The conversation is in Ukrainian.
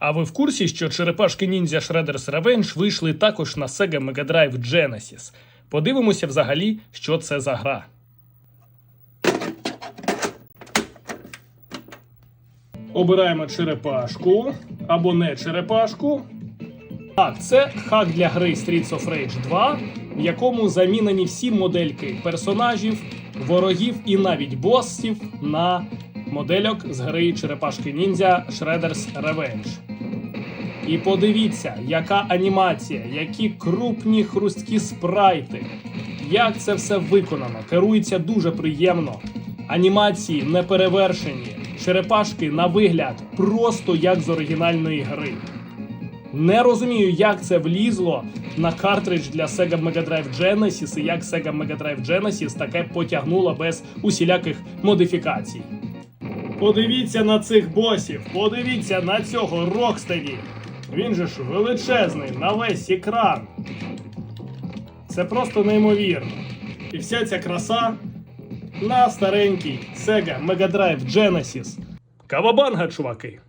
А ви в курсі, що черепашки Ninja Shredder's Revenge вийшли також на Sega Mega Drive Genesis? Подивимося взагалі, що це за гра. Обираємо черепашку або не черепашку. Так, це хак для гри Streets of Rage 2, в якому замінені всі модельки персонажів, ворогів і навіть боссів на модельок з гри Черепашки Ніндзя Shredder's Revenge. І подивіться, яка анімація, які крупні хрусткі спрайти. Як це все виконано, керується дуже приємно. Анімації не перевершені, черепашки на вигляд просто як з оригінальної гри. Не розумію, як це влізло на картридж для Sega Mega Drive Genesis і як Sega Mega Drive Genesis таке потягнуло без усіляких модифікацій. Подивіться на цих босів, подивіться на цього Рокстеді. Він же ж величезний на весь екран. Це просто неймовірно. І вся ця краса на старенький Sega Mega Drive Genesis. Кавабанга, чуваки!